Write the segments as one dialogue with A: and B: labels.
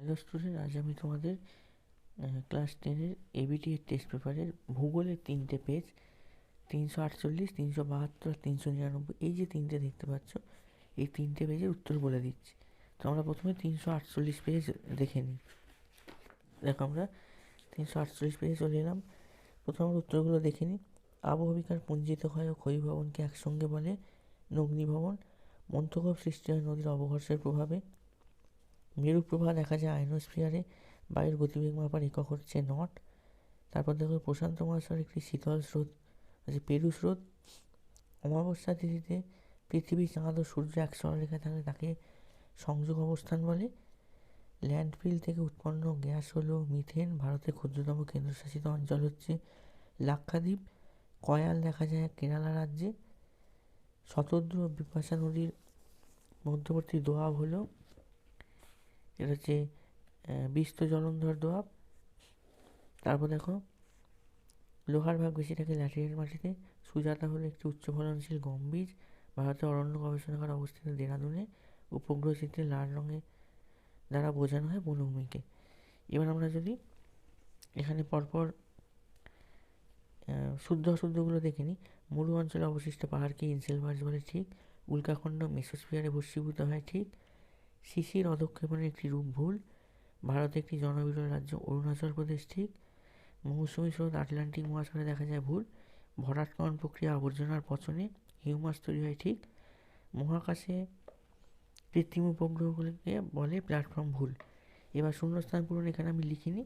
A: Hello student আজ আমি তোমাদের ক্লাস টেনের এবিটি এর টেস্ট পেপারের ভূগোলের তিনটে পেজ তিনশো আটচল্লিশ, তিনশো বাহাত্তর, তিনশো নিরানব্বই, এই যে তিনটে দেখতে পাচ্ছ, এই তিনটে পেজের উত্তর বলে দিচ্ছি। তো আমরা প্রথমে তিনশো আটচল্লিশ পেজ দেখে নিই। দেখো আমরা তিনশো আটচল্লিশ পেজে চলে এলাম। প্রথম আমরা উত্তরগুলো দেখে নিই। আবহবিকার পুঞ্জিত হয় ও ক্ষয়ী ভবনকে একসঙ্গে বলে নগ্নি ভবন মন্থকব সৃষ্টি হয় নদীর অবঘর্ষের প্রভাবে। মেরু প্রভা দেখা যায় আইনোস্ফিয়ারে। বায়ুর গতিবেগ মাপার একক হচ্ছে নট। তারপর দেখো প্রশান্ত মহাসাগর একটি শীতল স্রোত আছে পেরু স্রোত। অমাবস্যা তিথিতে পৃথিবী চাঁদ ও সূর্য এক সরলরেখায় থাকলে তাকে সংযোগ অবস্থান বলে। ল্যান্ডফিল থেকে উৎপন্ন গ্যাস হলো মিথেন, ভারতের ক্ষুদ্রতম কেন্দ্রশাসিত অঞ্চল হচ্ছে লাক্ষাদ্বীপ। কয়াল দেখা যায় কেরালা রাজ্যে। শতদ্র বিপাশা নদীর মধ্যবর্তী দোয়াব হলো এটা হচ্ছে বিস্ত জলন্ধর দোয়াব তারপর দেখো, লোহার ভাগ বেশি থাকে ল্যাটেরাইট মাটিতে। সুজাতা হলো একটি উচ্চ ফলনশীল গম বীজ ভারতের অরণ্য গবেষণাগার অবস্থিত দেরাদুনে। উপগ্রহ চিত্রে লাল রঙে দ্বারা বোঝানো হয় বনভূমিকে এবার আমরা যদি এখানে পরপর শুদ্ধ অশুদ্ধগুলো দেখে নিই। মরু অঞ্চলে অবশিষ্ট পাহাড়কে ইনসেলভার্স বলে ঠিক। উল্কাখণ্ড মেসোস্ফিয়ারে ভস্মীভূত হয় ঠিক। শিশির অধক্ষেপণের একটি রূপ ভুল। ভারতে একটি জনবিরল রাজ্য, অরুণাচল প্রদেশ, ঠিক? মৌসুমী স্রোত আটলান্টিক মহাসাগরে দেখা যায় ভুল। ভরাটকরণ প্রক্রিয়া আবর্জনার পচনে হিউমাস তৈরি হয়, ঠিক? মহাকাশে কৃত্রিম উপগ্রহগুলিকে বলে প্ল্যাটফর্ম ভুল। এবার শূন্যস্থান পূরণ এখানে আমি লিখিনি,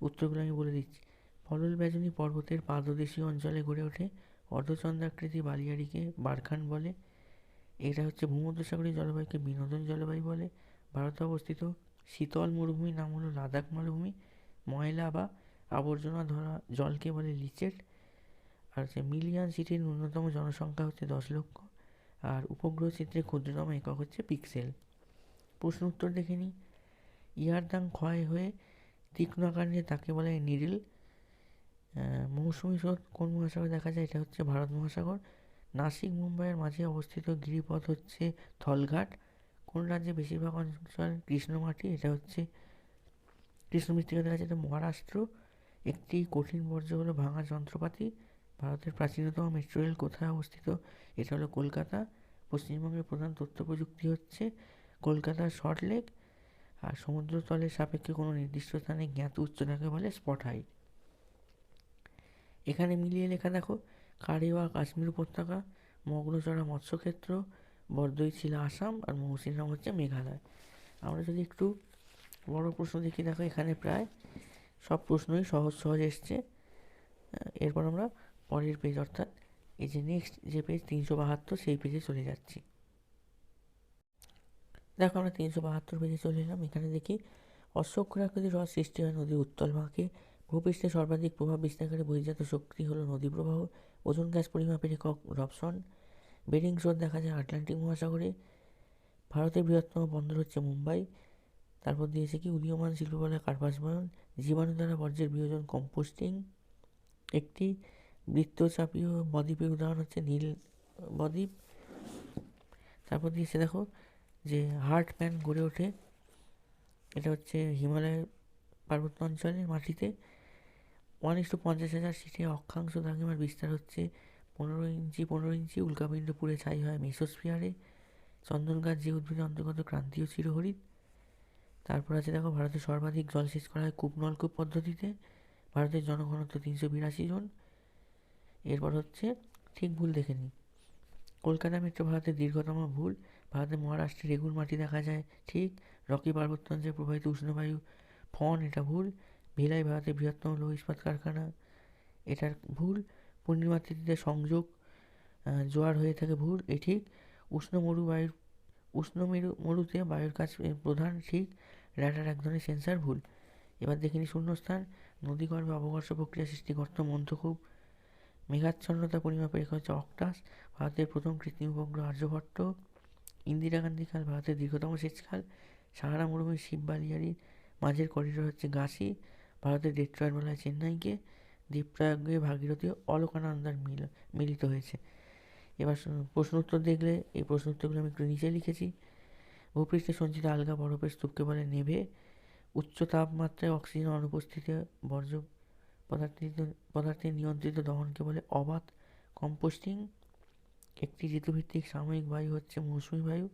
A: উত্তরগুলো আমি বলে দিচ্ছি। পলল বেজনী পর্বতের পাদদেশীয় অঞ্চলে গড়ে ওঠে অর্ধচন্দ্রাকৃতি বালিয়াড়িকে বারখান বলে। এটা হচ্ছে ভূমধ্যসাগরীয় জলবায়ুকে বিনোদন জলবায়ু বলে। ভারতে অবস্থিত শীতল মরুভূমির নাম হলো লাদাখ মরুভূমি। ময়লা বা আবর্জনা ধরা জলকে বলে লিচেট। আর হচ্ছে মিলিয়ন সিটির ন্যূনতম জনসংখ্যা হচ্ছে দশ লক্ষ। আর উপগ্রহ চিত্রে ক্ষুদ্রতম একক হচ্ছে পিক্সেল। প্রশ্ন উত্তর দেখে নিই। ইয়ারদাং ক্ষয় হয়ে তীক্ষ্ণ আকার নিয়ে তাকে বলে নিডিল মৌসুমি স্রোত কোন মহাসাগরে দেখা যায়? এটা হচ্ছে ভারত মহাসাগর। নাসিক মুম্বাইয়ের মাঝে অবস্থিত গিরিপথ হচ্ছে থলঘাট। কোন রাজ্যে বেশিরভাগ অঞ্চল কৃষ্ণমাটি? এটা হচ্ছে কৃষ্ণ মৃত্তিকা দেখা এটা মহারাষ্ট্র। একটি কঠিন বর্জ্য হলো ভাঙা যন্ত্রপাতি। ভারতের প্রাচীনতম মেট্রো রেল কোথায় অবস্থিত? এটা হলো কলকাতা। পশ্চিমবঙ্গের প্রধান তথ্য প্রযুক্তি হচ্ছে কলকাতার শর্ট লেক। আর সমুদ্রতলের সাপেক্ষে কোনো নির্দিষ্ট স্থানে জ্ঞাত উচ্চতাকে বলে স্পট হাইট। এখানে মিলিয়ে লেখা দেখো কারিওয়া কাশ্মীর উপত্যকা মগ্নচড়া মৎস্যক্ষেত্র ছিল আসাম আর মৌসিনরাম হচ্ছে মেঘালয়। আমরা যদি একটু বড় প্রশ্ন দেখি, দেখো এখানে প্রায় সব প্রশ্নই সহজ সহজ এসছে। এরপর আমরা পরের পেজ অর্থাৎ এই যে নেক্সট যে পেজ তিনশো বাহাত্তর, সেই পেজে চলে যাচ্ছি। দেখো আমরা তিনশো বাহাত্তর পেজে চলে এলাম। এখানে দেখি অশ্বক্ষরাকৃতি হ্রদ সৃষ্টি হয় নদীর উত্তল ভাগে। ভূপৃষ্ঠে সর্বাধিক প্রভাব বিস্তারকারী বহির্জাত শক্তি হলো নদী প্রবাহ, ওজন গ্যাস পরিমাপের একক রপসন। বেরিং স্রোত দেখা যায় আটলান্টিক মহাসাগরে। ভারতের বৃহত্তম বন্দর হচ্ছে মুম্বাই। তারপর দিয়েছে কি, উদীয়মান শিল্প বলে কার্পাসবয়ন জীবাণু দ্বারা বর্জ্যের বিয়োজন কম্পোস্টিং। একটি বৃত্তচাপীয় বদ্বীপের উদাহরণ হচ্ছে নীল বদ্বীপ। তারপর দিয়েছে দেখো যে হার্ট ম্যান গড়ে ওঠে। এটা হচ্ছে হিমালয়ের পার্বত্য অঞ্চলের মাটিতে। ওয়ান ইস টু পঞ্চাশ হাজার সিটে অক্ষাংশ দ্রাঘিমার বিস্তার হচ্ছে পনেরো ইঞ্চি পনেরো ইঞ্চি উল্কাপিণ্ড ছাই হয় মেসোস্ফিয়ারে। চন্দন গাছ যে উদ্ভিদের অন্তর্গত ক্রান্তীয় চিরহরিৎ তারপর আছে দেখো ভারতে সর্বাধিক জলসেচ করা হয় কূপ নলকূপ পদ্ধতিতে। ভারতের জনঘনত্ব তিনশো বিরাশি জন। এরপর হচ্ছে ঠিক ভুল দেখে নিই। কলকাতা মেট্রো ভারতের দীর্ঘতম ভুল। ভারতের মহারাষ্ট্রে রেগুর মাটি দেখা যায় ঠিক। রকি পার্বত্যাঞ্চলে প্রবাহিত উষ্ণবায়ু ফন, এটা ভুল। ভিলাই ভারতের বৃহত্তম লৌহ ইস্পাত কারখানা। এটার ভুল পূর্ণিমা তিথিতে সংযোগ জোয়ার হয়ে থাকে ভুল। এ ঠিক উষ্ণ মরু বায়ুর, উষ্ণ মেরু, মরুতে বায়ুর কাজ প্রধান ঠিক র্যাডার এক ধরনের সেন্সার ভুল। এবার দেখে শূন্যস্থান। নদীগর্ভে অবঘর্ষ প্রক্রিয়া সৃষ্টি গর্ত মন্থকূপ মেঘাচ্ছন্নতা পরিমাপের রেখা হচ্ছে অক্টাস, ভারতের প্রথম কৃত্রিম উপগ্রহ আর্যভট্ট। ইন্দিরা গান্ধী খাল ভারতের দীর্ঘতম সেচখাল। সাহারা মরুভূমির শিববালিয়ারির মাঝের করিডোর হচ্ছে গাছি। ভারতের বলা চেন্নাইকে দ্বীপপ্রয়াগে ভাগীরথী অলকানন্দার মিল, মিলিত হয়েছে। এবার প্রশ্ন উত্তর দেখলে, এই প্রশ্ন উত্তরগুলো আমি একটু নিচে লিখেছি। ভূপৃষ্ঠে সঞ্চিত আলগা বরফের স্তূপকে বলে নেভে, উচ্চ তাপমাত্রায় অক্সিজেন অনুপস্থিতি বর্জ্য পদার্থিত পদার্থের নিয়ন্ত্রিত দহনকে বলে অবাধ কম্পোস্টিং। একটি ঋতুভিত্তিক সাময়িক বায়ু হচ্ছে মৌসুমী বায়ু।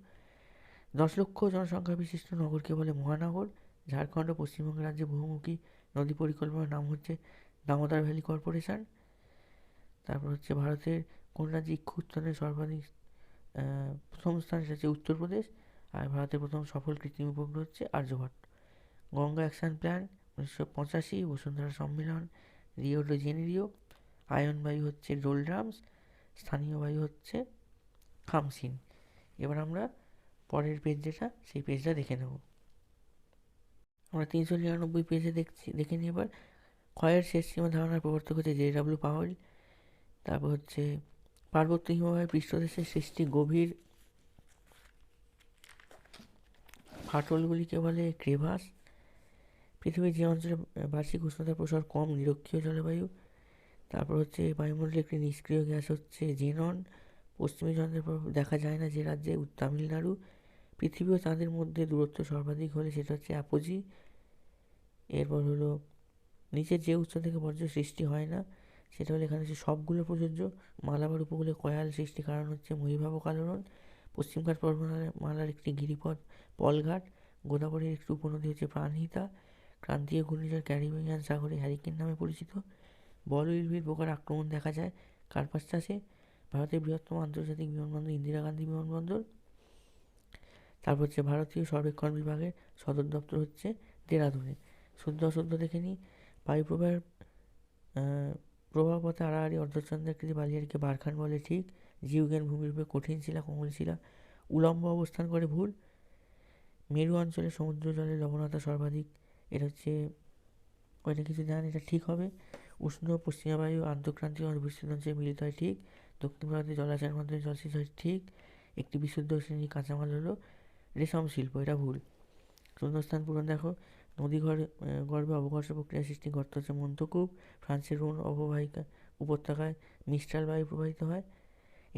A: দশ লক্ষ জনসংখ্যা বিশিষ্ট নগরকে বলে মহানগর। ঝাড়খণ্ড ও পশ্চিমবঙ্গ রাজ্যে বহুমুখী নদী পরিকল্পনার নাম হচ্ছে দামোদর ভ্যালি কর্পোরেশন। তারপর হচ্ছে ভারতের কোন রাজ্যে উৎপাদনে সর্বাধিক প্রথম স্থান সেটা উত্তরপ্রদেশ আর ভারতের প্রথম সফল কৃত্রিম উপগ্রহ হচ্ছে আর্যভট্ট গঙ্গা অ্যাকশন প্ল্যান উনিশশো পঁচাশি, বসুন্ধরা সম্মেলন, রিও ডি জেনেরিও, আয়ন বায়ু হচ্ছে ডোলড্রামস স্থানীয় বায়ু হচ্ছে খামসিন। এবার আমরা পরের পেজ যেটা, সেই পেজটা দেখে নেব। আমরা তিনশো নিরানব্বই পেজে দেখছি, দেখে নিই এবার। ক্ষয়ের শেষ সীমা ধারণার প্রবর্তক হচ্ছে জে ডাব্লিউ পাওয়েল তারপর হচ্ছে পার্বত্য হিমবাহের পৃষ্ঠদেশের সৃষ্টি গভীর ফাটলগুলিকে বলে ক্রেভাস। পৃথিবীর যে অঞ্চলে বার্ষিক উষ্ণতার প্রসার কম, নিরক্ষীয় জলবায়ু। তারপর হচ্ছে বায়ুমণ্ডলে একটি নিষ্ক্রিয় গ্যাস হচ্ছে জেনন। পশ্চিমী চন্দ্রের দেখা যায় না যে রাজ্যে তামিলনাড়ু। পৃথিবী ও চাঁদের মধ্যে দূরত্ব সর্বাধিক হলে সেটা হচ্ছে অ্যাপোজি। এরপর হলো, নিচের যে উৎস থেকে বর্জ্য সৃষ্টি হয় না, সেটা হলো এখানে হচ্ছে সবগুলো প্রযোজ্য। মালাবার উপকূলে কয়াল সৃষ্টি কারণ হচ্ছে মহিভাবক আলোড়ন পশ্চিমঘাট পর্বতমালার একটি গিরিপথ, পলঘাট। গোদাবরীর একটি উপনদী হচ্ছে প্রাণহিতা। ক্রান্তীয় ঘূর্ণিঝড় ক্যারিবিয়ান সাগরে হ্যারিকেন নামে পরিচিত। বল উইলভির পোকার আক্রমণ দেখা যায়। কার্পাস চাষে, ভারতের বৃহত্তম আন্তর্জাতিক বিমানবন্দর ইন্দিরা গান্ধী বিমানবন্দর। তারপর হচ্ছে ভারতীয় সর্বেক্ষণ বিভাগের সদর দপ্তর হচ্ছে দেরাদুনে। শুদ্ধ অশুদ্ধ দেখে নিই বায়ুপ্রবাহের প্রবাহপথে আড়াআড়ি অর্ধচন্দ্রাকৃতি বালিয়ারকে বারখান বলে ঠিক, জীবজ্ঞান ভূমির উপরে কঠিন শিলা, কোমল শিলা, উলম্ব অবস্থান করে ভুল। মেরু অঞ্চলে সমুদ্র জলের লবণতা সর্বাধিক, এটা হচ্ছে ওইটা কিছু জানেন এটা ঠিক হবে। উষ্ণ পশ্চিমা বায়ু আন্তঃক্রান্তীয় আর বিস্তৃত অঞ্চলে মিলিত হয় ঠিক, দক্ষিণ ভারতে জলাশয়ের মাধ্যমে জলসেচ হয় ঠিক, একটি বিশুদ্ধ শ্রেণির কাঁচামাল হলো রেশম শিল্প এটা ভুল। শূন্যস্থান পূরণ দেখো নদী ঘরে আহ, গর্ভে অবকর্ষ প্রক্রিয়া সৃষ্টি গর্ত হচ্ছে মন্তকূপ ফ্রান্সের রোন অববাহিকা উপত্যকায় মিস্ট্রাল বায়ু প্রবাহিত হয়।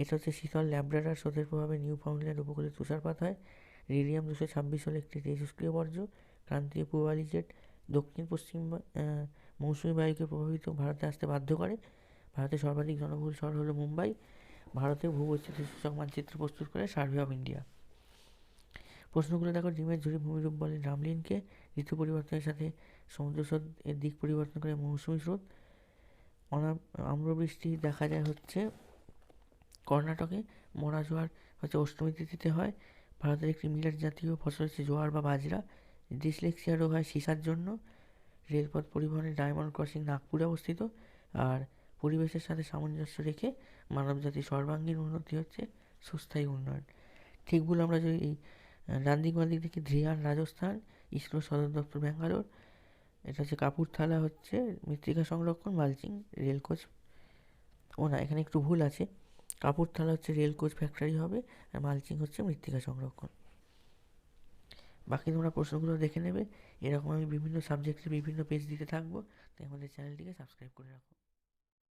A: এটা হচ্ছে শীতল ল্যাব্রাডার স্রোতের প্রভাবে নিউ ফাউন্ডল্যান্ড উপকূলে তুষারপাত হয়। রিডিয়াম দুশো ছাব্বিশ হলো একটি তেজস্ক্রিয় বর্জ্য ক্রান্তীয় পূর্বালি জেট দক্ষিণ পশ্চিম মৌসুমী বায়ুকে প্রভাবিত ভারতে আসতে বাধ্য করে। ভারতের সর্বাধিক জনবহুল শহর হলো মুম্বাই। ভারতের ভূবৈচিত্র্য সূচক মানচিত্র প্রস্তুত করে সার্ভে অফ ইন্ডিয়া। প্রশ্নগুলো দেখো, ডিমের ঝুড়ি ভূমিরূপ বলে রামলিনকে ঋতু পরিবর্তনের সাথে সমুদ্র স্রোত এর দিক পরিবর্তন করে মৌসুমী স্রোত। আম্রবৃষ্টি দেখা যায় হচ্ছে কর্ণাটকে। মরা জোয়ার হচ্ছে অষ্টমী তিথিতে হয়। ভারতের একটি মিলেট জাতীয় ফসল হচ্ছে জোয়ার বা বাজরা। ডিসলেক্সিয়া রোগ হয় সিসার জন্য। রেলপথ পরিবহনের ডায়মন্ড ক্রসিং নাগপুরে অবস্থিত। আর পরিবেশের সাথে সামঞ্জস্য রেখে মানবজাতির সর্বাঙ্গীন উন্নতি হচ্ছে সুস্থায়ী উন্নয়ন। ঠিক ভুল আমরা যদি এই ডান দিক বাঁ দেখি ধ্রিয়ান রাজস্থান ইসরো সদর দপ্তর ব্যাঙ্গালোর। এটা হচ্ছে কাপুরথালা হচ্ছে মৃত্তিকা সংরক্ষণ, মালচিং, রেল কোচ। ও না, এখানে একটু ভুল আছে। কাপুরথালা হচ্ছে রেল কোচ ফ্যাক্টরি হবে আর মালচিং হচ্ছে মৃত্তিকা সংরক্ষণ। বাকি তোমরা প্রশ্নগুলো দেখে নেবে। এরকম আমি বিভিন্ন সাবজেক্টের বিভিন্ন পেজ দিতে থাকব। তাই আমাদের চ্যানেলটিকে সাবস্ক্রাইব করে রাখো।